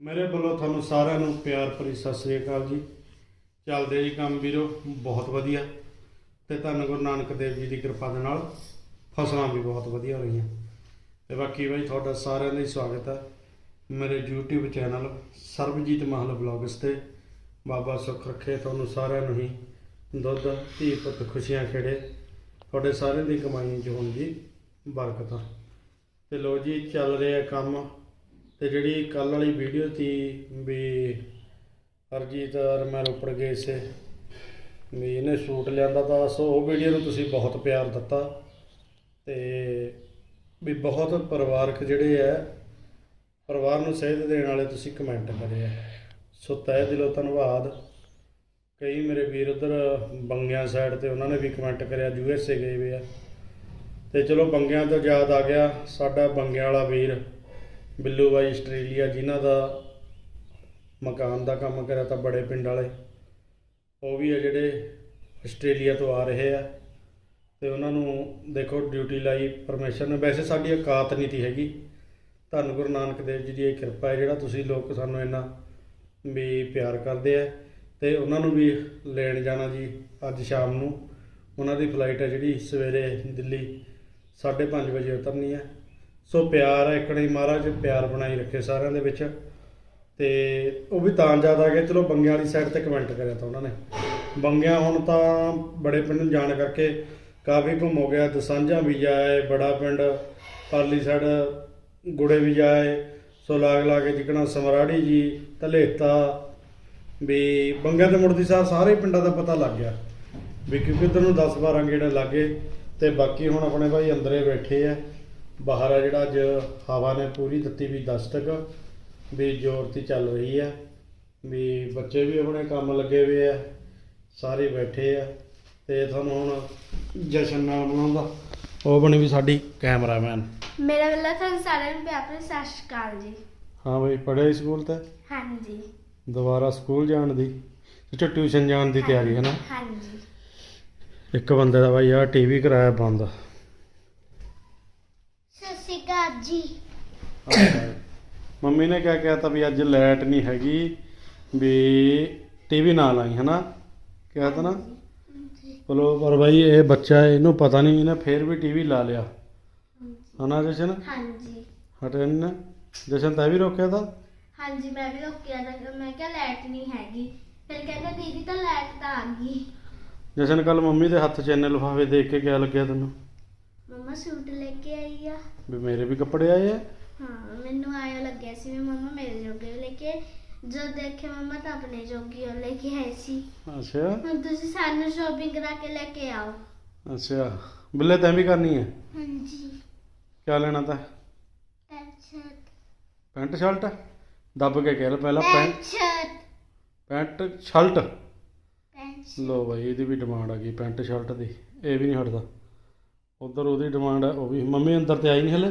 ਮੇਰੇ ਵੱਲੋਂ ਤੁਹਾਨੂੰ ਸਾਰਿਆਂ ਨੂੰ ਪਿਆਰ ਭਰੀ ਸਤਿ ਸ੍ਰੀ ਅਕਾਲ ਜੀ। ਚੱਲਦੇ ਜੀ ਕੰਮ ਵੀਰੋ, ਬਹੁਤ ਵਧੀਆ। ਤੇ ਧੰਨ ਗੁਰੂ ਨਾਨਕ ਦੇਵ ਜੀ ਦੀ ਕਿਰਪਾ ਦੇ ਨਾਲ ਫਸਲਾਂ ਵੀ ਬਹੁਤ ਵਧੀਆ ਹੋਈਆਂ ਤੇ ਬਾਕੀ ਬਾਈ, ਤੁਹਾਡਾ ਸਾਰਿਆਂ ਦਾ ਹੀ ਸਵਾਗਤ ਹੈ ਮੇਰੇ YouTube channel Sarabjit Mahal blogs ਤੇ। ਬਾਬਾ ਸੁੱਖ ਰੱਖੇ, ਤੁਹਾਨੂੰ ਸਾਰਿਆਂ ਨੂੰ ਹੀ ਦੁੱਧ, ਧੀ ਪੁੱਤ ਖੁਸ਼ੀਆਂ ਖੇੜੇ। ਤੁਹਾਡੇ ਸਾਰਿਆਂ ਦੀ ਕਮਾਈ ਚ ਹੋਣ ਦੀ ਬਰਕਤਾਂ। ਤੇ ਲੋ ਜੀ, ਚੱਲ ਰਿਹਾ ਕੰਮ ਤੇ ਜਿਹੜੀ ਕੱਲ ਵਾਲੀ ਵੀਡੀਓ ਸੀ ਵੀ ਹਰਜੀਤ ਔਰ ਮੈਂ ਰੋਪੜ ਗਏ ਸੀ, ਵੀ ਇਹਨੇ ਸੂਟ ਲਿਆਂਦਾ ਤਾਂ ਸੋ ਉਹ ਵੀਡੀਓ ਨੂੰ ਤੁਸੀਂ ਬਹੁਤ ਪਿਆਰ ਦਿੱਤਾ ਤੇ ਵੀ ਬਹੁਤ ਪਰਿਵਾਰਕ ਜਿਹੜੇ ਆ, ਪਰਿਵਾਰ ਨੂੰ ਸੇਧ ਦੇਣ ਵਾਲੇ ਤੁਸੀਂ ਕਮੈਂਟ ਕਰੇ ਆ। ਸੋ ਤਹਿ ਦਿਲੋਂ ਧੰਨਵਾਦ। ਕਈ ਮੇਰੇ ਵੀਰ ਉਧਰ ਬੰਗਿਆਂ ਸਾਈਡ ਤੇ ਉਹਨਾਂ ਨੇ ਵੀ ਕਮੈਂਟ ਕਰਿਆ, ਯੂ ਐੱਸ ਏ ਗਏ ਵੇ ਆ। ਤੇ ਚਲੋ ਬੰਗਿਆਂ ਤੋਂ ਯਾਦ ਆ ਗਿਆ ਸਾਡਾ ਬੰਗਿਆਂ ਵਾਲਾ ਵੀਰ। ਬਿੱਲੂ ਬਾਈ ਆਸਟ੍ਰੇਲੀਆ ਜਿਨ੍ਹਾਂ ਦਾ ਮਕਾਨ ਦਾ ਕੰਮ ਕਰਿਆ ਤਾਂ ਬੜੇ ਪਿੰਡ ਵਾਲੇ। ਉਹ ਵੀ ਆ ਜਿਹੜੇ ਆਸਟ੍ਰੇਲੀਆ ਤੋਂ ਆ ਰਹੇ ਆ। ਤੇ ਉਹਨਾਂ ਨੂੰ ਦੇਖੋ ਡਿਊਟੀ ਲਾਈ ਪਰਮੇਸ਼ਰ ਨੇ ਵੈਸੇ ਸਾਡੀ ਔਕਾਤ ਨਹੀਂ ਤੀ ਹੈਗੀ। ਧੰਨ ਗੁਰੂ ਨਾਨਕ ਦੇਵ ਜੀ ਦੀ ਇਹ ਕਿਰਪਾ ਹੈ ਜਿਹੜਾ ਤੁਸੀਂ ਲੋਕ ਸਾਨੂੰ ਇੰਨਾ ਵੀ ਪਿਆਰ ਕਰਦੇ ਆ। ਤੇ ਉਹਨਾਂ ਨੂੰ ਵੀ ਲੈਣ ਜਾਣਾ ਜੀ ਅੱਜ ਸ਼ਾਮ ਨੂੰ। ਉਹਨਾਂ ਦੀ ਫਲਾਈਟ ਹੈ ਜਿਹੜੀ ਸਵੇਰੇ ਦਿੱਲੀ 5:30 ਵਜੇ ਉਤਰਨੀ ਹੈ। ਸੋ ਪਿਆਰ ਹੈ ਇਕੜੇ ਮਹਾਰਾਜ ਪਿਆਰ ਬਣਾਈ ਰੱਖੇ ਸਾਰਿਆਂ ਦੇ ਵਿੱਚ। ਤੇ ਉਹ ਵੀ ਤਾਂ ਜ਼ਿਆਦਾ ਆ ਗਿਆ ਚਲੋ ਬੰਗਿਆਂ ਵਾਲੀ ਸਾਈਡ ਤੇ ਕਮੈਂਟ ਕਰਿਆ ਤਾਂ ਉਹਨਾਂ ਨੇ। ਬੰਗਿਆਂ ਹੁਣ ਤਾਂ ਬੜੇ ਪਿੰਡ ਨੂੰ ਜਾਣ ਕਰਕੇ ਕਾਫੀ ਘੁੰਮ ਹੋ ਗਿਆ। ਦਸਾਂਝਾ ਵੀ ਜਾਏ, ਬੜਾ ਪਿੰਡ, ਪਾਲੀ ਸਾਈਡ ਗੁੜੇ ਵੀ ਜਾਏ। ਸੋ ਲਾਗ ਲਾਗੇ ਜਿਕਣਾ ਸਮਰਾੜੀ ਜੀ, ਧਲੇਤਾ। ਵੀ ਬੰਗਿਆਂ ਤੇ ਮੁੜਦੀ ਸਾਹਿਬ ਸਾਰੇ ਪਿੰਡਾਂ ਦਾ ਪਤਾ ਲੱਗ ਗਿਆ। ਵੀ ਕਿਉਂਕਿ ਉਧਰ ਨੂੰ 10 12 ਗੇੜੇ ਲੱਗੇ ਤੇ ਬਾਕੀ ਹੁਣ ਆਪਣੇ ਭਾਈ ਅੰਦਰੇ ਬੈਠੇ ਆ। ਬਾਹਰ ਆ ਜਿਹੜਾ ਅੱਜ ਹਵਾ ਨੇ ਪੂਰੀ ਦਿੱਤੀ ਵੀ ਦਸਤਕ ਵੀ ਜ਼ੋਰ ਤੇ ਚੱਲ ਰਹੀ ਆ ਵੀ ਬੱਚੇ ਵੀ ਆਪਣੇ ਕੰਮ ਲੱਗੇ ਹੋਏ ਆ ਸਾਰੇ ਬੈਠੇ ਆ ਤੇ ਤੁਹਾਨੂੰ ਹੁਣ ਜਸ਼ਨ ਨਾਲ ਬਣਾਉਂਦਾ ਉਹ ਬਣੀ ਵੀ ਸਾਡੀ ਕੈਮਰਾਮੈਨ। ਮੇਰਾ ਵੱਲੋਂ ਤੁਹਾਨੂੰ ਸਾਰਿਆਂ ਨੂੰ ਪਿਆਰ ਭਰੀ ਸਤਿ ਸ਼੍ਰੀ ਅਕਾਲ ਜੀ। ਹਾਂ ਬਈ ਪੜ੍ਹੇ ਸਕੂਲ ਤੇ? ਹਾਂਜੀ। ਦੁਬਾਰਾ ਸਕੂਲ ਜਾਣ ਦੀ ਤੇ ਟਿਊਸ਼ਨ ਜਾਣ ਦੀ ਤਿਆਰੀ ਹੈ ਨਾ? ਹਾਂਜੀ। ਇੱਕ ਬੰਦੇ ਦਾ ਬਾਈ ਆ ਟੀਵੀ ਕਰਾਇਆ ਬੰਦ। ਸਤਿ ਸ਼੍ਰੀ ਅਕਾਲ ਜੀ ਮੰਮੀ ਨੇ ਕਿਹਾ ਕਿਹਾ ਤਾਂ ਵੀ ਅੱਜ ਲਾਈਟ ਨਹੀਂ ਹੈਗੀ ਵੀ ਟੀਵੀ ਨਾ ਲਾਈ ਹਨਾ? ਕਿਹਾ ਤਾਂ ਨਾ? ਚਲੋ ਪਰ ਬਾਈ ਇਹ ਬੱਚਾ ਹੈ, ਇਹਨੂੰ ਪਤਾ ਨਹੀਂ ਇਹਨੇ ਫੇਰ ਵੀ ਟੀਵੀ ਲਾ ਲਿਆ। ਹਨਾ ਜਸ਼ਨ? ਹਾਂਜੀ। ਹਟੇ ਨੀ ਨਾ। ਜਸ਼ਨ ਤਾਂ ਵੀ ਰੋਕਿਆ ਤਾਂ? ਹਾਂਜੀ ਮੈਂ ਵੀ ਰੋਕਿਆ ਤਾਂ ਮੈਂ ਕਿਹਾ ਲਾਈਟ ਨਹੀਂ ਹੈਗੀ। ਫਿਰ ਕਹਿੰਦਾ ਦੀਦੀ ਤਾਂ ਲਾਈਟ ਤਾਂ ਆ ਗਈ। ਜਸ਼ਨ ਕੱਲ ਮੰਮੀ ਦੇ ਹੱਥ 'ਚ ਇੰਨੇ ਲਿਫਾਫੇ ਦੇਖ ਕੇ ਕਿਆ ਲੱਗਿਆ ਤੈਨੂੰ? ਮੰਮਾ ਸੂਟ ਲੈ ਕੇ ਆਈ ਆ। ਵੀ ਮੇਰੇ ਵੀ ਕੱਪੜੇ ਆਏ ਆ? ਹਾਂ ਮੈਨੂੰ ਆਇਆ ਲੱਗਿਆ ਸੀ ਵੀ ਮੰਮਾ ਮੇਰੇ ਜੋਗੇ ਲੈ ਕੇ ਜਦ ਦੇਖੇ ਮੰਮਾ ਤਾਂ ਆਪਣੇ ਜੋਗੀ ਉਹ ਲੈ ਕੇ ਆਏ ਸੀ। ਅੱਛਾ। ਹੁਣ ਤੁਸੀਂ ਸਾਨੂੰ ਸ਼ੋਪਿੰਗ ਕਰਾ ਕੇ ਲੈ ਕੇ ਆਓ। ਅੱਛਾ ਬਿੱਲੇ ਤੈਂ ਵੀ ਕਰਨੀ ਹੈ ਹਾਂਜੀ। ਕਿਆ ਲੈਣਾ ਤਾਂ? ਪੈਂਟ ਪੈਂਟ ਸ਼ਰਟ ਦੱਬ ਕੇ ਕਹਿ ਲੈ ਪਹਿਲਾਂ pant shirt pant shirt pant ਲੋ ਬਾਈ ਇਹਦੀ ਵੀ ਡਿਮਾਂਡ ਆ ਗਈ ਪੈਂਟ ਸ਼ਰਟ ਦੀ। ਇਹ ਵੀ ਨਹੀਂ ਹਟਦਾ। ਉਧਰ ਉਹਦੀ ਡਿਮਾਂਡ ਹੈ ਉਹ ਵੀ ਮੰਮੀ ਅੰਦਰ ਤੇ ਆਈ ਨਹੀਂ ਹਲੇ।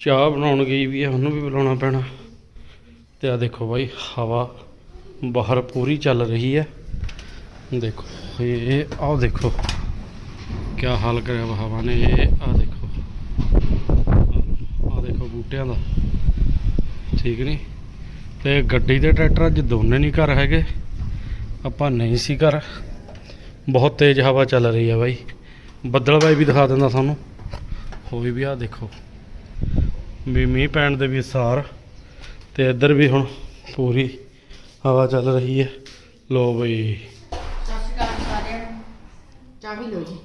ਚਾਹ ਬਣਾਉਣ ਗਈ ਵੀ ਹੈ ਉਹਨੂੰ ਵੀ ਬੁਲਾਉਣਾ ਪੈਣਾ। ਤੇ ਆ ਦੇਖੋ ਬਾਈ, ਹਵਾ ਬਾਹਰ ਪੂਰੀ ਚੱਲ ਰਹੀ ਹੈ ਦੇਖੋ, ਇਹ ਆਹ ਦੇਖੋ। ਕਿਆ ਹਾਲ ਕਰਿਆ ਹਵਾ ਨੇ, ਇਹ, ਆਹ ਦੇਖੋ। ਆਹ ਦੇਖੋ ਬੂਟਿਆਂ ਦਾ। ਠੀਕ ਨਹੀਂ ਤੇ ਗੱਡੀ ਤੇ ਟਰੈਕਟਰ ਅੱਜ ਦੋਨੇ ਨਹੀਂ ਘਰ ਹੈਗੇ। ਆਪਾਂ ਨਹੀਂ ਸੀ ਘਰ। ਬਹੁਤ ਤੇਜ਼ ਹਵਾ ਚੱਲ ਰਹੀ ਹੈ ਬਾਈ। ਬੱਦਲ ਬਾਈ ਵੀ ਦਿਖਾ ਦਿੰਦਾ ਤੁਹਾਨੂੰ ਹੋਈ ਵੀ ਆ ਦੇਖੋ। ਵੀ ਮੀਂਹ ਪੈਣ ਦੇ ਵੀ ਸਾਰ ਤੇ ਇੱਧਰ ਵੀ ਹੁਣ ਪੂਰੀ ਹਵਾ ਚੱਲ ਰਹੀ ਹੈ। ਲੋ ਬਈ। ਨੂੰ। ਚਾਹ ਵੀ ਲਓ ਜੀ।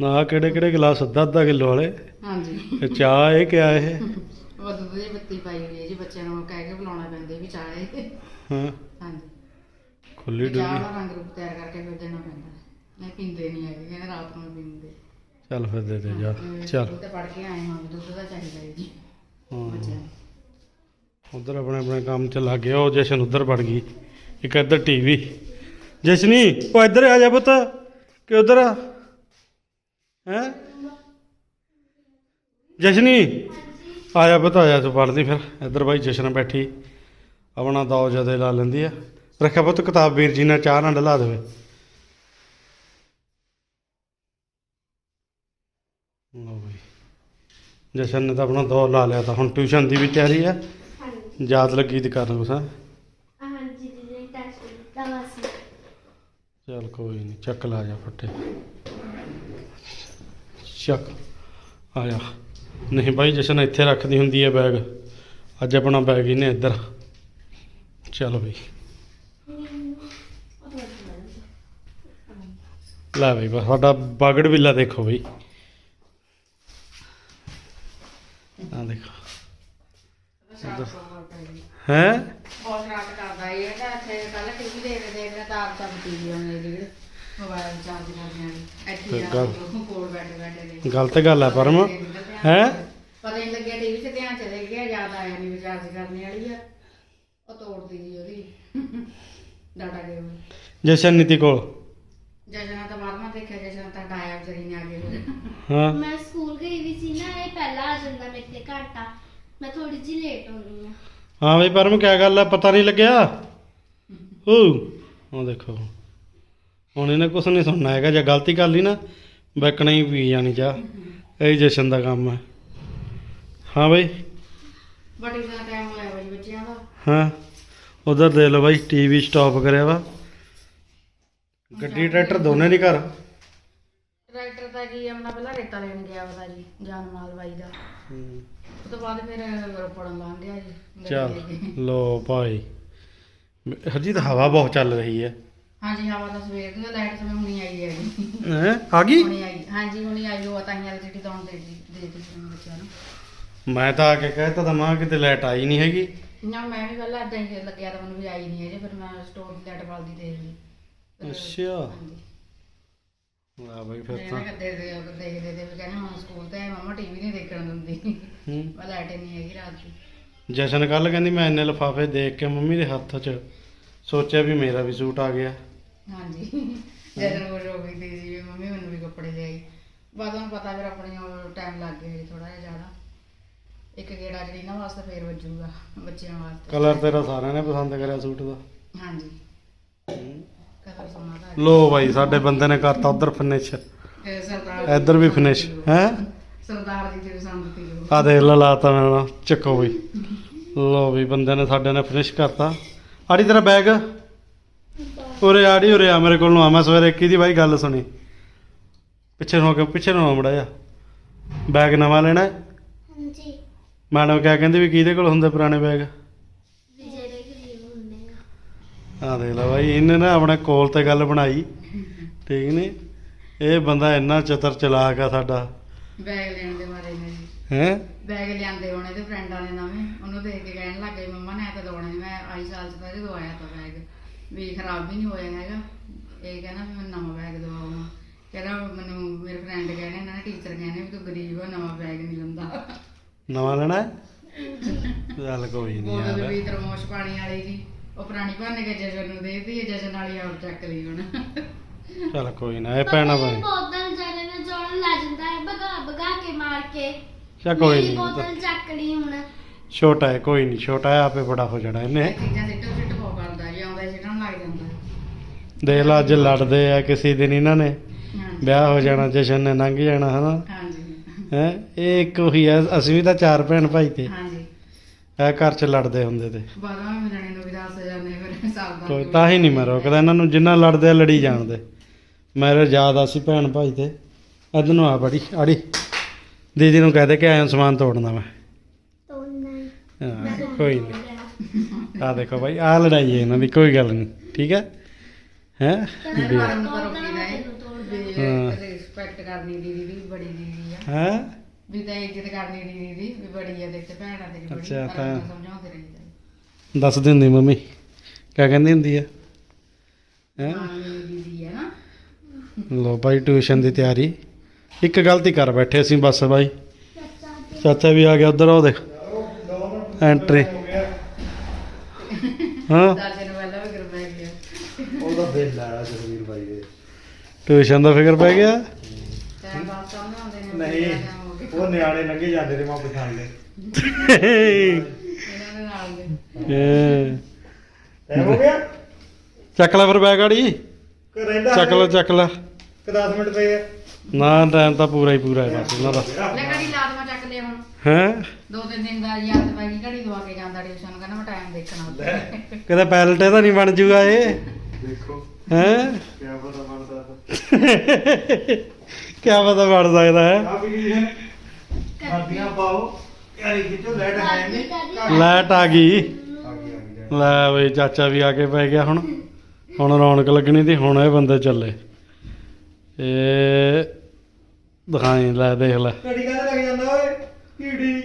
ਨਾ ਕਿਹੜੇ ਕਿਹੜੇ ਗਲਾਸ? ਅੱਧਾ ਅੱਧਾ ਕਿਲੋ ਵਾਲੇ। ਹਾਂਜੀ। ਇਹ ਚਾਹ ਇਹ ਕਿਆ ਇਹ? ਦੁੱਧ ਦੀ ਬੱਤੀ ਪਾਈ ਹੋਈ ਹੈ ਜੀ। ਬੱਚਿਆਂ ਨੂੰ ਕਹਿ ਕੇ ਬੁਲਾਉਣਾ ਪੈਂਦਾ ਵੀ ਚਾਹ ਹੈ ਹਾਂ। ਹਾਂਜੀ। ਖੁੱਲੀ ਤੇ ਚਾਹ ਡੁੱਲੀ। ਦਾ ਰੰਗ ਰੂਪ ਤਿਆਰ ਕਰਕੇ ਫਿਰ ਦੇਣਾ ਪੈਂਦਾ। ਮੈਂ ਪੀਂਦੇ ਨਹੀਂ ਹੈਗੇ ਕਹਿੰਦੇ ਰਾਤ ਨੂੰ ਪੀਂਦੇ। ਚੱਲ ਫਿਰ ਦੇ ਦੇ ਜਾ ਚੱਲ। ਤੇ ਪੜ ਕੇ ਆਏ ਹਾਂ ਵੀ ਦੁੱਧ ਦਾ ਚਾਹੀਦਾ ਹੈ ਜੀ। ਬੱਚਿਆਂ ਹਾਂ ਨੂੰ। ਉਧਰ ਆਪਣੇ ਆਪਣੇ ਕੰਮ ਚ ਲੱਗ ਗਿਆ ਉਹ ਜਸ਼ਨ ਉਧਰ ਵੜ ਗਈ ਇੱਕ ਇੱਧਰ ਟੀਵੀ। ਜਸ਼ਨੀ ਉਹ ਇੱਧਰ ਆ ਜਾ ਪੁੱਤ ਕਿ ਉਧਰ ਆ? ਹੈ? ਜਸ਼ਨੀ ਆ ਜਾ ਪੁੱਤ ਆ ਜਾ ਤੂੰ ਪੜ੍ਹਦੀ ਫਿਰ। ਇੱਧਰ ਬਾਈ ਜਸ਼ਨ ਬੈਠੀ ਆਪਣਾ ਦੌ ਜਦੇ ਲਾ ਲੈਂਦੀ ਆ। ਰੱਖਿਆ ਪੁੱਤ ਕਿਤਾਬ ਵੀਰ ਜੀ ਨੇ ਚਾਹ ਨਾਲ ਢਲਾ ਦੇਵੇ। ਲਓ ਬਈ। ਜਸ਼ਨ ਨੇ ਤਾਂ ਆਪਣਾ ਦੌ ਲਾ ਲਿਆ ਤਾਂ ਹੁਣ ਟਿਊਸ਼ਨ ਦੀ ਵੀ ਤਿਆਰੀ ਆ। ਹਾਂਜੀ। ਯਾਦ ਲੱਗੀ ਤੇ ਕਰਨ ਕੁਛ ਹੈਂ? ਹਾਂਜੀ ਦੀਦੀ ਨੇ ਟੈਸਟ ਦਿੱਤਾ ਬਸ। ਚੱਲ ਕੋਈ ਨਹੀਂ ਚੱਕ ਲਾ ਜਾ ਫੱਟੇ। ਚੱਕ। ਆ ਜਾ। ਨਹੀਂ ਭਾਈ ਜਸ਼ਨ ਇੱਥੇ ਰੱਖਦੀ ਹੁੰਦੀ ਹੈ ਬੈਗ। ਅੱਜ ਆਪਣਾ ਬੈਗ ਹੀ ਨੇ ਇੱਧਰ। ਚਲੋ ਬਈ। ਲੈ ਬਈ ਬਸ ਸਾਡਾ ਬਾਗੜ ਬਿੱਲਾ ਦੇਖੋ ਬਈ। ਆ ਦੇਖੋ। ਹੈ? ਬਹੁਤ ਰਾਤ ਕਰਦਾ ਇਹ ਤਾਂ ਇੱਥੇ ਕੱਲ ਟੀਵੀ ਦੇਖਦੇ ਦੇਖਦੇ ਤਾਰ ਤਾਂ ਟੀਵੀ ਉਹਨੇ ਜਿਹੜੇ ਮੋਬਾਈਲ ਚਾਰਜ ਕਰਨੇ ਵਾਲੀ ਇੱਥੇ ਤੇ ਆ ਗੱਲ- ਕੋਲ ਬੈਠੇ ਬੈਠੇ ਦੇ ਗਲਤ ਗੱਲ ਹੈ ਪਰਮ। ਹੈ? ਪਤਾ ਹੀ ਲੱਗਿਆ ਟੀਵੀ 'ਚ ਧਿਆਨ ਚਲੇ ਗਿਆ ਯਾਦ ਆਇਆ ਨਹੀਂ ਚਾਰਜ ਕਰਨੇ ਵਾਲੀ ਆ। ਉਹ ਤੋੜਦੀ ਜੀ ਉਹਦੀ। ਡਾਟਾ ਕੇਬਲ ਜਸ਼ਨ ਨੀਤੀ ਕੋਲ। ਜਸ਼ਨਾ ਤਾਂ ਬਾਅਦ ਮੈਂ ਦੇਖਿਆ ਜਸ਼ਨਾ ਤਾਂ ਡਾਇਆ ਵਿਚਾਰੀ ਨੇ ਆ ਕੇ। ਹਾਂ। ਮੈਂ ਸਕੂਲ ਗਈ ਵੀ ਸੀ ਨਾ ਇਹ ਪਹਿਲਾਂ ਆ ਜਾਂਦਾ ਘੰਟਾ ਮੈਂ ਥੋੜੀ ਜਿਹੀ ਲੇਟ ਹੋਣੀ ਆ ਹਾਂ। ਬਈ ਪਰਮ ਕਿਆ ਗੱਲ ਆ? ਪਤਾ ਨਹੀਂ ਲੱਗਿਆ? ਓ ਉਹ ਦੇਖੋ। ਹੁਣ ਇਹਨੇ ਕੁਛ ਨਹੀਂ ਸੁਣਨਾ ਹੈਗਾ ਜੇ ਗਲਤੀ ਕਰ ਲਈ ਨਾ ਬੈਕਣਾ ਹੀ ਪੀ ਜਾਣੀ ਚਾਹ ਇਹ ਜਸ਼ਨ ਦਾ ਕੰਮ ਹੈ। ਹਾਂ ਬਈ। ਬੜੀ ਦਾ ਟਾਈਮ ਹੋਇਆ ਜੀ ਬੱਚਿਆਂ ਦਾ। ਹਾਂ। ਉਧਰ ਦੇ ਲਓ ਬਾਈ ਟੀਵੀ ਸਟਾਪ ਕਰਿਆ ਵਾ। ਗੱਡੀ ਟਰੈਕਟਰ ਦੋਨੇ ਨਹੀਂ ਘਰ। ਟਰੈਕਟਰ ਤਾਂ ਜੀ ਆਪਣਾ ਪਹਿਲਾਂ ਰੇਤਾ ਲੈਣ ਗਿਆ ਪਤਾ ਜੀ ਜਾਨ ਮਾਲ ਬਾਈ ਦਾ। ਉਸ ਤੋਂ ਬਾਅਦ ਫਿਰ ਪੜਨ ਲੰਘ ਗਿਆ ਜੀ। ਚੱਲ ਲੈ ਭਾਈ। ਹਰਜੀਤ ਹਵਾ ਬਹੁਤ ਚੱਲ ਰਹੀ ਹੈ। ਹਾਂਜੀ ਹਵਾ ਤਾਂ ਸਵੇਰ ਦੀ ਲਾਈਟ ਸਮੇਂ ਹੁਣੀ ਆਈ ਹੈ ਜੀ। ਹੈ ਆ ਗਈ? ਹੁਣੀ ਆਈ ਹਾਂਜੀ ਹੁਣੀ ਆਈ ਉਹ ਤਾਂ ਹੀ ਐਲਸੀਡੀ ਤੋਂ ਦੇ ਦੇ ਦੇ ਦਿੱਤੀ ਸੀ ਬੱਚਿਆਂ ਨੂੰ ਮੈਂ ਤਾਂ ਆ ਕੇ ਕਹਿਤਾ ਤਾਂ ਮਾਂ ਕਿਤੇ ਲਾਈਟ ਆਈ ਨਹੀਂ ਹੈਗੀ। ਨਾ ਮੈਂ ਵੀ ਪਹਿਲਾਂ ਏਦਾਂ ਹੀ ਲੱਗਿਆ ਤਾਂ ਮੈਨੂੰ ਵੀ ਆਈ ਨਹੀਂ ਹੈ ਜੀ ਫਿਰ ਮੈਂ ਸਟੋਰ ਦੀ ਲਾਈਟ ਬਲਦੀ ਦੇਖ ਲਈ। ਫਿਰ- ਅੱਛਾ। ਹਾਂਜੀ। ਵਾਹ ਬਾਈ ਫਿਰ ਤਾਂ। ਨਾ ਕਰਦੇ ਦੇ ਦੇਖਦੇ ਤੇ ਵੀ ਕਹਿੰਦੇ ਹੁਣ ਸਕੂਲ ਤੇ ਮਮਾ ਟੀਵੀ ਨਹੀਂ ਦੇਖਣ ਦਿੰਦੀ। ਹੂੰ। ਮੈਂ ਲਾਈਟ ਨਹੀਂ ਹੈਗੀ ਰਾਤ ਦੀ। ਜਸ਼ਨ ਕੱਲ ਕਹਿੰਦੀ ਮੈਂ ਇੰਨੇ ਲਿਫਾਫੇ ਦੇਖ ਕੇ ਮੰਮੀ ਦੇ ਹੱਥ 'ਚ ਸੋਚਿਆ ਵੀ ਮੇਰਾ ਵੀ ਸੂਟ ਆ ਗਿਆ। ਹਾਂਜੀ। ਜਦੋਂ ਉਹ ਹੋ ਗਈ ਸੀ ਜੀ ਮੰਮੀ ਮੈਨੂੰ ਵੀ ਕੱਪੜੇ ਲਿਆਈ ਬਾਅਦ ਨੂੰ ਪਤਾ ਫਿਰ ਆਪਣੀ ਟਾਈਮ ਲੱਗ ਗਿਆ ਥੋੜਾ ਜਿਹਾ ਜ਼ਿਆਦਾ। ਇੱਕ ਗੇੜਾ ਜਿਹੜੀ ਨਾ ਵਾਸਤੇ ਫੇਰ ਵੱਜੂਗਾ ਬੱਚਿਆਂ ਵਾਸਤੇ। ਕਲਰ ਤੇਰਾ ਸਾਰਿਆਂ ਨੇ ਪਸੰਦ ਕਰਿਆ ਸੂਟ ਦਾ। ਹਾਂਜੀ। ਦਾ ਲੋ ਬਾਈ ਸਾਡੇ ਬੰਦੇ ਨੇ ਕਰਤਾ ਉਧਰ ਫਿਨਿਸ਼ ਇੱਧਰ ਵੀ ਫਿਨਿਸ਼ ਹੈ? ਸਰਦਾਰ ਜੀ ਦੀ ਪਸੰਦ ਤੀ ਜੋ ਆ ਦੇਖ ਲਾ ਲਾਤਾ ਮੈਂ ਨਾ ਚੱਕੋ ਬਈ। ਲੋ ਵੀ ਬੰਦੇ ਨੇ ਸਾਡੇ ਨੇ ਫਿਨਿਸ਼ ਕਰਤਾ। ਆੜੀ ਤੇਰਾ ਬੈਗ ਉਰੇ ਆੜੀ ਉਰੇ ਆ ਮੇਰੇ ਕੋਲ ਨੂੰ ਆ। ਮੈਂ ਸਵੇਰੇ ਕੀ ਦੀ ਬਾਈ ਗੱਲ ਸੁਣੀ। ਪਿੱਛੇ ਨੂੰ ਹੋ ਕੇ ਪਿੱਛੇ ਨੂੰ ਮੜਾ ਜਾ ਬੈਗ ਨਵਾਂ ਲੈਣਾ? ਹਾਂਜੀ। ਮੈਡਮ ਕਿਆ ਕਹਿੰਦੀ ਵੀ ਕਿਹਦੇ ਕੋਲ ਹੁੰਦੇ ਪੁਰਾਣੇ ਬੈਗ ਵੀ ਜਿਹੜੇ ਗਰੀਬ ਹੁੰਦੇ ਆ ਦੇਖ ਲਾ ਬਾਈ ਇਹਨੇ ਨਾ ਆਪਣੇ ਕੋਲ ਤੇ ਗੱਲ ਬਣਾਈ ਠੀਕ ਨੇ ਇਹ ਬੰਦਾ ਇੰਨਾ ਚਤਰ ਚਲਾਕ ਆ ਸਾਡਾ। ਬੈਗ ਲੈਣ ਦੇ ਮਾਰੇ ਨੇ। ਹੈ? ਬੈਗ ਲਿਆਂਦੇ ਹੋਣੇ ਤੇ ਫਰੈਂਡਾਂ ਨੇ ਨਵੇਂ ਉਹਨੂੰ ਦੇਖ ਕੇ ਕਹਿਣ ਲੱਗ ਮੰਮਾ ਨੇ ਤਾਂ ਲਵਾਉਣੇ ਨੀ। ਮੈਂ ਆਈ ਸਾਲ ਚ ਤਾਂ ਜਦੋਂ ਆਇਆ ਤਾਂ ਬੈਗ। ਵੀ ਖਰਾਬ ਵੀ ਨਹੀਂ ਹੋਇਆ ਹੈਗਾ। ਇਹ ਕਹਿੰਦਾ ਵੀ ਮੈਨੂੰ ਨਵਾਂ ਬੈਗ ਦਵਾਉਣਾ। ਕਹਿੰਦਾ ਮੈਨੂੰ ਮੇਰੇ ਫਰੈਂਡ ਕਹਿੰਦੇ ਨੇ ਟੀਚਰ ਕਹਿੰਦੇ ਵੀ ਤੂੰ ਗਰੀਬ ਆ ਨਵਾਂ ਬੈਗ ਨਹੀਂ ਲੈਂਦਾ। ਨਵਾਂ ਲੈਣਾ ਹੈ? ਚੱਲ ਕੋਈ ਨਹੀਂ ਯਾਰ। ਵੀ ਤਰਮੋਸ਼ ਪਾਣੀ ਵਾਲੀ ਜੀ ਉਹ ਪੁਰਾਣੀ ਭੰਨ ਕੇ ਜਸ਼ਨ ਨੂੰ ਦੇਤੀ ਹੈ ਜਸ਼ਨ ਵਾਲੀ ਆਪ ਚੱਕ ਲਈ ਹੁਣ। ਚੱਲ ਕੋਈ ਨਾ ਇਹ ਪੈਣਾ ਬਾਈ ਬੋਤਲ ਜਾਣੇ ਨੇ ਜੋੜਨ ਲੈ ਜਾਂਦਾ ਹੈ ਭਗਾ ਭਗਾ ਕੇ ਮਾਰ ਕੇ। ਚੱਲ ਕੋਈ ਨਹੀਂ ਬੋਤਲ ਚੱਕ ਲਈ ਹੁਣ। ਛੋਟਾ ਹੈ ਕੋਈ ਨਹੀਂ ਛੋਟਾ ਹੈ ਆਪੇ ਬੜਾ ਹੋ ਜਾਣਾ ਇਹਨੇ। ਇਹ ਚੀਜ਼ਾਂ ਸਿੱਟੋ ਸਿੱਟ ਪੋ ਕਰਦਾ ਜੀ ਆਉਂਦਾ ਸਿੱਟਣ ਲੱਗ ਜਾਂਦਾ। ਦੇਖ ਲਾ ਅੱਜ ਲੜਦੇ ਆ ਕਿਸੇ ਦਿਨ ਇਹਨਾਂ ਨੇ। ਵਿਆਹ ਹੋ ਜਾਣਾ ਜਸ਼ਨ ਨੇ ਲੰਘ ਜਾਣਾ ਹਨਾ? ਹਾਂਜੀ। ਹੈ ਇਹ ਇੱਕ ਉਹੀ ਹੈ ਅਸੀਂ ਵੀ ਤਾਂ ਚਾਰ ਭੈਣ ਭਾਈ ਤੇ। ਹਾਂਜੀ। ਇਹ ਘਰ 'ਚ ਲੜਦੇ ਹੁੰਦੇ ਤੇ। ਬਾਦਾਂ ਵੀ ਮਿਲਣੇ ਨੂੰ ਵੀ ਦੱਸ ਜਾਂਦੇ ਫਿਰ ਸਾਲ ਦਾ ਕੋਈ ਤਾਂ ਹੀ ਨਹੀਂ ਮੈਂ ਰੋਕਦਾ ਇਹਨਾਂ ਨੂੰ ਜਿੰਨਾ ਲੜਦੇ ਆ ਲੜੀ ਜਾਣਦੇ। ਮੇਰੇ ਯਾਦ ਆ ਸੀ ਭੈਣ ਭਾਈ ਤੇ। ਅੱਜ ਨੂੰ ਆ ਬੜੀ ਆੜੀ। ਦੀਦੀ ਨੂੰ ਕਹਿ ਦੇ ਕਿ ਆਇਆ ਸਮਾਨ ਤੋੜਨਾ ਮੈਂ। ਤੋੜਨਾ ਹਾਂ, ਕੋਈ ਨਹੀਂ। ਆ ਦੇਖੋ ਭਾਈ ਆ ਲੜਾਈ ਹੈ ਇਹਨਾਂ ਦੀ ਕੋਈ ਗੱਲ ਨਹੀਂ। ਠੀਕ ਹੈ? ਹੈ? ਰੋਕੀ ਦਾ ਹਾਂ। ਵੀ ਰਿਸਪੈਕਟ ਕਰਨੀ ਦੀਦੀ ਦੀ ਬੜੀ ਦੀਦੀ ਆ। ਹੈ? ਵੀ ਤਾਂ ਇੱਜ਼ਤ ਕਰਨੀ ਦੀਦੀ ਦੀ ਵੀ ਬੜੀ ਆ ਦੇਖ ਤੇ ਭੈਣਾਂ ਤੇਰੀ ਬੜੀ ਅੱਛਾ, ਪਰ ਤਾਂ- ਸਮਝਾਉਂਦੇ ਰਹੀਦਾ। ਦੱਸਦੀ ਹੁੰਦੀ ਮੰਮੀ ਕਿਆ ਕਹਿੰਦੀ ਹੁੰਦੀ ਹੈ ਹੈ? ਹਾਂ ਮੇਰੀ ਦੀਦੀ ਹੈ ਨਾ। ਲੋ ਭਾਈ ਟਿਊਸ਼ਨ ਦੀ ਤਿਆਰੀ। ਇੱਕ ਗਲਤੀ ਕਰ ਬੈਠੇ ਅਸੀਂ ਬਸ ਬਾਈ। ਚਾਚਾ ਵੀ ਆ ਗਿਆ ਉਧਰ ਉਹ ਦੇਖ। ਐਂਟਰੀ ਹਾਂ? ਦਾਦੇ ਨੂੰ ਪਹਿਲਾਂ ਵੀ ਕਰ ਗਿਆ। ਉਹਦਾ ਬਾਈ ਦੇ। ਟਿਊਸ਼ਨ ਦਾ ਫਿਕਰ ਪੈ ਗਿਆ? ਟਾਈਮ ਪਾਸ ਸਮਝਾਉਂਦੇ ਨੇ ਵੀ ਨਹੀਂ ਨਿਆਣੇ ਲੰਘੇ ਜਾਂਦੇ ਨੇ ਮਾਂ ਪਛਾਣ ਲੈ ਇਹਨਾਂ ਦੇ। ਨਾਲ ਦੇ ਏ, ਟਾਈਮ ਹੋ ਗਿਆ? ਚੱਕ ਲੈ ਫਿਰ ਬੈਗ ਆੜੀ। ਕਿ ਰਹਿੰਦਾ ਚੱਕ ਲੈ ਚੱਕ ਲੈ। ਕਿ 10 ਮਿੰਟ ਪਏ ਆ। ਨਾ ਟਾਈਮ ਤਾਂ ਪੂਰਾ ਹੀ ਪੂਰਾ ਹੈ ਬਸ। ਇਹਨਾਂ ਦਾ ਲੈ ਕੜੀ ਲਾਦ ਮੈਂ ਚੱਕ ਲਿਆ ਹੁਣ। ਹੈ? ਦੋ ਤਿੰਨ ਦਿਨ ਦਾ ਯਾਦ ਪੈ ਗਈ ਘੜੀ ਦਵਾ ਕੇ ਜਾਂਦਾ ਟਿਊਸ਼ਨ ਕਹਿੰਦਾ ਮੈਂ ਟਾਈਮ ਦੇਖਣਾ। ਉੱਥੇ ਕਿਤੇ ਪੈਲਟ ਇਹਦਾ ਨਹੀਂ ਬਣ ਜੂਗਾ ਇਹ? ਦੇਖੋ। ਹੈ? ਕੀ ਪਤਾ ਬਣਦਾ ਕੀ ਪਤਾ ਬਣ ਸਕਦਾ ਹੈ? ਆ ਵੀ ਹੈ। ਪਾਓ ਕਿਤੋਂ ਲੈਟ ਲਾਈਟ ਆ ਗਈ। ਆ। ਗਈ। ਆ ਗਈ ਲੈ ਬਈ ਚਾਚਾ ਵੀ ਆ ਕੇ ਪੈ ਗਿਆ ਹੁਣ। ਹੁਣ ਰੌਣਕ ਲੱਗਣੀ ਤੇ ਹੁਣ ਇਹ ਬੰਦੇ ਚੱਲੇ। ਇਹ ਦਿਖਾਈ ਲੈ ਦੇਖ ਲੈ। ਘੜੀ ਕਾਹਦੇ ਲੱਗ ਜਾਂਦਾ ਓਏ ਕੀੜੀ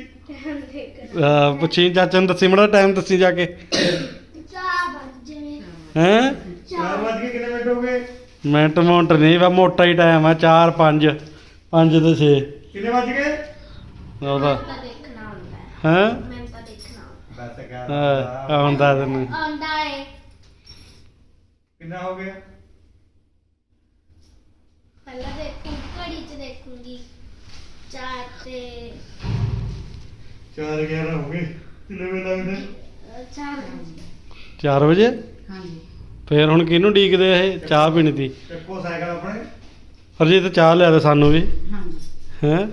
ਪੁੱਛੀ ਚਾਚਾ ਨੂੰ ਦੱਸੀ ਮੜਾ ਟਾਈਮ ਦੱਸੀ ਜਾ ਕੇ। ਚਾਹ ਵੱਜ ਹੈ? 4 ਵਜ ਕੇ ਕਿੰਨੇ ਮਿੰਟ ਹੋ ਗਏ? ਮਿੰਟ ਮੋਂਟ ਨਹੀਂ ਵਾ ਮੋਟਾ ਹੀ ਟਾਈਮ ਆ 4 5 5 ਤੇ 6 ਕਿੰਨੇ ਵਜ ਗਏ? ਉਹਦਾ ਤਾਂ ਦੇਖਣਾ ਹੁੰਦਾ ਹੈ। ਹੈ? ਮੈਂ ਤਾਂ ਦੇਖਣਾ ਹੁੰਦਾ ਬਸ ਕਿਆ ਹਾਂ ਹੁੰਦਾ ਤੈਨੂੰ ਹੈ। ਆਉਂਦਾ ਹੈ ਕਿੰਨਾ ਹੋ ਗਿਆ? ਪਹਿਲਾਂ ਦੇਖੂ ਘੜੀ 'ਚ ਦੇਖੂੰਗੀ। ਚਾਰ ਤੇ 4 11 ਹੋ ਗਏ। ਕਿੰਨੇ ਵੇ ਲੱਗਦੇ? ਅ, ਚਾਰ 4 ਵਜੇ? ਹਾਂਜੀ। ਫੇਰ ਹੁਣ ਕਿਹਨੂੰ ਡੀਕਦੇ ਇਹ? ਚਾਹ ਪੀਣੀ ਤੀ ਚੱਕੋ ਸਾਈਕਲ ਆਪਣੇ। ਹਰਜੀਤ ਚਾਹ ਲਿਆ ਦੇ ਸਾਨੂੰ ਵੀ। ਹਾਂਜੀ। ਹੈ?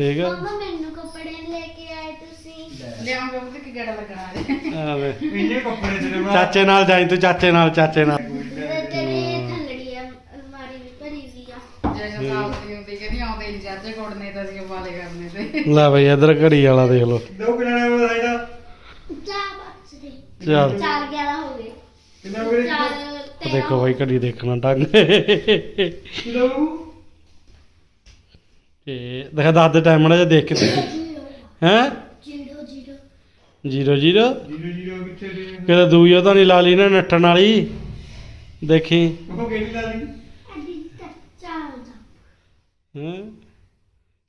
ਠੀਕ ਆ। ਮੰਮਾ ਮੈਨੂੰ ਕੱਪੜੇ ਲੈ ਕੇ ਆਏ ਤੁਸੀਂ। ਲਿਆਉਂਗੇ ਉਹ ਤੇ ਕੀ ਗੜਾ ਲੱਗਣਾ ਹੈ ਆ ਵੇ। ਇੰਨੇ ਕੱਪੜੇ ਤੇਰੇ ਮੈਂ ਚਾਚੇ ਨਾਲ ਜਾਈ ਤੂੰ ਚਾਚੇ ਨਾਲ ਚਾਚੇ ਨਾਲ। ਤੇਰੀ ਥੱਲੜੀ ਆ ਅਲਮਾਰੀ ਵੀ ਭਰੀ ਵੀ ਆ। ਜੇ ਸਾਲ ਦੀ ਹੁੰਦੀ ਕਿ ਨਹੀਂ ਆਉਂਦੇ ਨਹੀਂ ਚਾਚੇ ਕੋੜਨੇ ਤਾਂ ਅਸੀਂ ਵਾਲੇ ਕਰਨੇ ਤੇ। ਲੈ ਬਈ ਇਧਰ ਘੜੀ ਵਾਲਾ ਦੇਖ ਲਓ। ਦੋ ਕਿੰਨੇ ਨੇ ਸਾਈਡਾ ਚਾਰ ਬੱਚ ਦੇ। ਚੱਲ। ਚਾਰ 11 ਹੋ ਗਏ। ਕਿੰਨੇ ਹੋ ਦੇਖੋ ਬਾਈ ਘੜੀ ਦੇਖਣਾ ਢੰਗ। ਕਿਲੋ? ਤੇ ਦਿਖਾ ਦੱਸ ਦੇ ਟਾਈਮ ਮੜਾ ਜਿਹਾ ਦੇਖ ਕੇ ਹੈ? Zero zero. Zero zero? Zero zero ਕਿੱਥੇ ਦੇ ਕਿਤੇ ਦੂਈ ਤਾਂ ਨਹੀਂ ਲਾ ਲਈ ਨਾ ਨੱਠਣ ਵਾਲੀ। ਦੇਖੀ। ਉਹ ਕਿਹੜੀ ਲਾ ਲਈ? ਹੈਂ?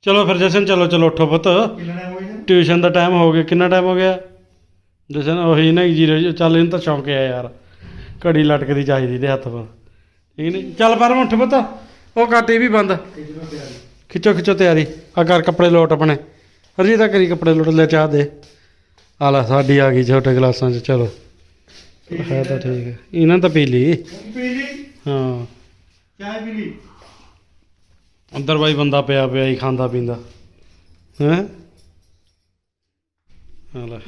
ਚਲੋ ਫਿਰ ਜਸ਼ਨ ਚਲੋ ਚਲੋ ਉੱਠੋ ਪੁੱਤ। ਕਿੰਨੇ ਨੇ ਹੋਈ ਨੇ ਟਿਊਸ਼ਨ ਦਾ ਟਾਈਮ ਹੋ ਗਿਆ। ਕਿੰਨਾ ਟਾਈਮ ਹੋ ਗਿਆ? ਜਸ਼ਨ ਉਹੀ ਨਾ ਜੀਰੋ ਜੀਰੋ। ਚੱਲ ਇਹਨੂੰ ਤਾਂ ਸ਼ੌਂਕ ਆ ਯਾਰ। ਘੜੀ ਲਟਕਦੀ ਚਾਹੀਦੀ ਦੇ ਹੱਥ ਪਰ ਠੀਕ ਨਹੀਂ ਚੱਲ ਪਰ ਉੱਠ ਪੁੱਤ। ਉਹ ਕਰ ਟੀਵੀ ਬੰਦ। ਖਿੱਚੋ ਖਿੱਚੋ ਤਿਆਰੀ। ਆ ਕਰ ਕੱਪੜੇ ਲੋਟ ਆਪਣੇ। ਹਰਜੀਤ ਆ ਕਰੀ ਕੱਪੜੇ ਲੋਟ ਲੈ ਚਾਹ ਦੇ। ਆ ਲੈ ਸਾਡੀ ਆ ਗਈ ਛੋਟੇ ਗਲਾਸਾਂ 'ਚ ਚਲੋ। ਹੈ ਤਾਂ ਠੀਕ ਹੈ। ਇਹਨਾਂ ਤਾਂ ਪੀ ਲਈ। ਪੀ ਲਈ? ਹਾਂ। ਚਾਹ ਪੀ ਲਈ? ਅੰਦਰ ਬਾਈ ਬੰਦਾ ਪਿਆ ਪਿਆ ਹੀ ਖਾਂਦਾ ਪੀਂਦਾ। ਹੈ? ਆ ਲੈ।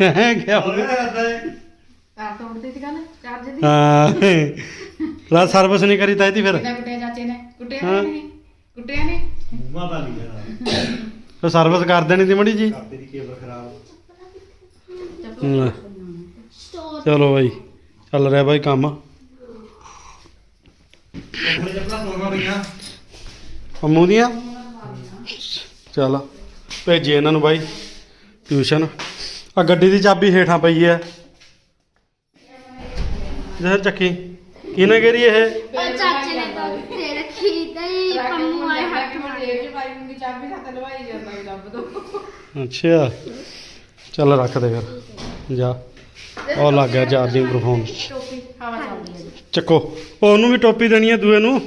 ਹੈ ਕੀ ਹੋ ਗਿਆ? ਕਰਦਾ ਹੈ ਤਾਰ ਤੋੜਦੀ ਸੀ ਗੱਲ ਚਾਰਜ ਦੀ ਹਾਂ। ਲਾ ਸਰਵਿਸ ਨਹੀਂ ਕਰੀ ਤਾਂ ਇਹਦੀ ਫਿਰ। ਕਿੰਨਾ ਕੁੱਟਿਆ ਚਾਚੇ ਨੇ। ਕੁੱਟਿਆ ਹਾਂ। ਨਹੀਂ। ਕੁੱਟਿਆ ਨਹੀਂ? ਮੂੰਹਾਂ ਤਾਂ ਨਹੀਂ ਜਾਣਾ ਫਿਰ ਸਰਵਿਸ ਕਰ ਦੇਣੀ ਤੀ ਮੜੀ ਜੀ ਕਾਪੇ ਦੀ ਕੇਬਲ ਖਰਾਬ। ਲੈ, ਸਟੋਰ ਚਲੋ ਬਾਈ ਚੱਲ ਰਿਹਾ ਬਾਈ ਕੰਮ। ਪਈਆਂ ਅੰਮੂ ਦੀਆਂ? ਚੱਲ ਭੇਜੀਏ ਇਹਨਾਂ ਨੂੰ ਬਾਈ ਟਿਊਸ਼ਨ ਆ ਗੱਡੀ ਦੀ ਚਾਬੀ ਹੇਠਾਂ ਪਈ ਹੈ ਜਹਰ ਚੱਕੀ ਕਿਹਨੇ ਕਰੀ ਇਹ? ਚਾਚੇ ਨੇ ਤਾਂ ਉੱਤੇ ਰੱਖੀ ਤੇ ਪੰਮੂ ਆਏ ਹੱਥ ਮਾਰ ਜੇਬ ਚ ਪਾਈ ਲਵਾਈ ਜਾਂਦਾ ਲੱਭ ਦੋ ਅੱਛਾ। ਚੱਲ ਰੱਖ ਦੇ ਫਿਰ। ਜਾ। ਉਹ ਲੱਗ ਗਿਆ ਚਾਰਜਿੰਗ ਪਰਫੋਨ ਟੋਪੀ ਹਵਾ ਚੱਲਦੀ ਹੈ। ਜੀ। ਚੱਕੋ। ਉਹ ਉਹਨੂੰ ਵੀ ਟੋਪੀ ਦੇਣੀ ਹੈ ਦੂਏ ਨੂੰ।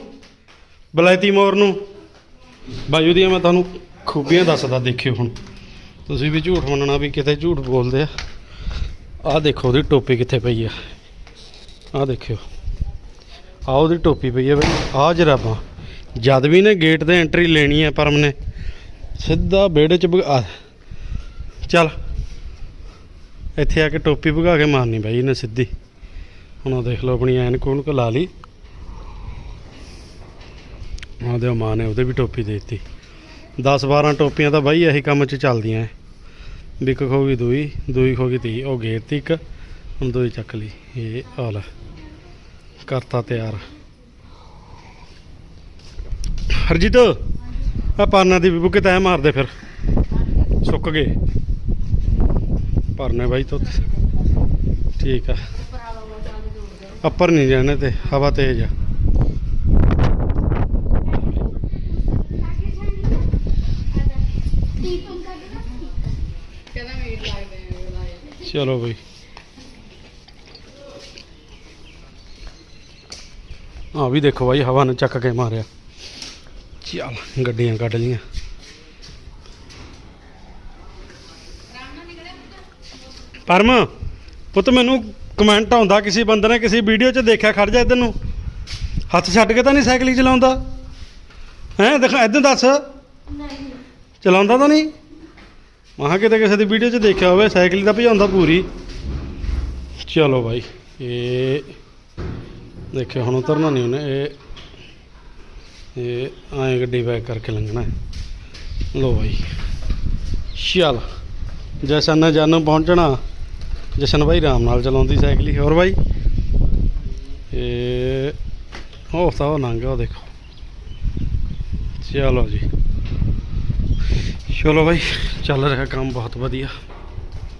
ਬਲੈਤੀ ਮੋਰ ਨੂੰ। ਬਾਈ ਉਹਦੀਆਂ ਮੈਂ ਤੁਹਾਨੂੰ ਖੂਬੀਆਂ ਦੱਸਦਾ ਦੇਖਿਓ ਹੁਣ। ਤੁਸੀਂ ਵੀ ਝੂਠ ਮੰਨਣਾ ਵੀ ਕਿਤੇ ਝੂਠ ਬੋਲਦੇ ਆ। ਆਹ ਦੇਖੋ ਉਹਦੀ ਟੋਪੀ ਕਿੱਥੇ ਪਈ ਆ। ਆਹ ਦੇਖਿਓ। ਆਹ ਉਹਦੀ ਟੋਪੀ ਪਈ ਆ ਬਈ। ਆਹ ਜਰਾਬਾਂ। ਜਦ ਵੀ ਨੇ ਗੇਟ ਤੇ ਐਂਟਰੀ ਲੈਣੀ ਹੈ ਪਰਮ ਨੇ ਸਿੱਧਾ ਵਿਹੜੇ ਚ ਭਗਾ ਚੱਲ। ਇੱਥੇ ਆ ਕੇ ਟੋਪੀ ਭਗਾ ਕੇ ਮਾਰਨੀ ਬਾਈ ਇਹਨੇ ਸਿੱਧੀ। ਹੁਣ ਉਹ ਦੇਖ ਲਓ ਆਪਣੀ ਐਨਕ ਉਨਕ ਲਾ ਲਈ। ਉਹਦੇ ਮਾਂ ਨੇ ਉਹਦੇ ਵੀ ਟੋਪੀ ਦੇ ਦਿੱਤੀ। 10 12 ਟੋਪੀਆਂ ਤਾਂ ਬਾਈ ਇਹੀ ਕੰਮ 'ਚ ਚੱਲਦੀਆਂ। ਐ ਵੀ ਇੱਕ ਖੋ ਗਈ ਦੂਈ ਦੂਈ ਖੋ ਗਈ ਤੀ ਉਹ ਗੇਰ ਤੀ ਇੱਕ, ਹੁਣ ਦੂਈ ਚੱਕ ਲਈ। ਇਹ ਆ ਲੈ, ਕਰਤਾ ਤਿਆਰ। ਹਰਜੀਤ! ਆ ਪਰਨਾ ਦੀ ਬੁੱਕੇ ਤੈ ਮਾਰਦੇ ਫਿਰ। ਸੁੱਕ ਗਏ। ਭਰਨੇ ਬਾਈ ਤੋਂ ਠੀਕ ਆ। ਉੱਪਰ ਨਹੀਂ ਜਾਣੇ ਤੇ ਹਵਾ ਤੇਜ਼ ਆ। ਚਲੋ ਬਈ। ਆ ਵੀ ਦੇਖੋ ਬਾਈ, ਹਵਾ ਨੇ ਚੱਕ ਕੇ ਮਾਰਿਆ। ਚੱਲ, ਗੱਡੀਆਂ ਕੱਢ ਲੀਆਂ ਪਰਮ, ਪੁੱਤ ਮੈਨੂੰ ਕਮੈਂਟ ਆਉਂਦਾ, ਕਿਸੇ ਬੰਦੇ ਨੇ ਕਿਸੇ ਵੀਡੀਓ 'ਚ ਦੇਖਿਆ, ਖੜ ਜਾ ਇੱਧਰ ਨੂੰ। ਹੱਥ ਛੱਡ ਕੇ ਤਾਂ ਨਹੀਂ ਸਾਈਕਲ ਚਲਾਉਂਦਾ। ਹੈਂ, ਦੇਖ, ਇੱਧਰ ਦੱਸ। ਨਹੀਂ ਚਲਾਉਂਦਾ ਤਾਂ ਨਹੀਂ? ਮਹਾ ਕਿਤੇ ਕਿਸੇ ਦੀ ਵੀਡੀਓ 'ਚ ਦੇਖਿਆ ਹੋਵੇ, ਸਾਈਕਲ ਦਾ ਭਜਾਉਂਦਾ ਪੂਰੀ। ਚਲੋ ਬਾਈ, ਇਹ ਦੇਖਿਆ, ਹੁਣ ਉਤਰਨਾ ਨਹੀਂ ਉਹਨੇ, ਇਹ ਇਹ ਐਂ ਗੱਡੀ ਬੈਕ ਕਰਕੇ ਲੰਘਣਾ ਹੈ। ਲੋ ਬਾਈ। ਚੱਲ ਜਸ਼ਨ ਨੇ ਜਾਨੂੰ ਪਹੁੰਚਣਾ। ਜਸ਼ਨ ਬਾਈ ਆਰਾਮ ਨਾਲ ਚਲਾਉਂਦੀ ਸਾਈਕਲ ਹੀ। ਹੋਰ ਬਾਈ? ਇਹ ਉਹ ਤਾਂ ਉਹ ਲੰਘ ਗਿਆ, ਉਹ ਦੇਖੋ। ਚਲੋ ਜੀ। ਚਲੋ ਬਾਈ, ਚੱਲ ਰਿਹਾ ਕੰਮ ਬਹੁਤ ਵਧੀਆ।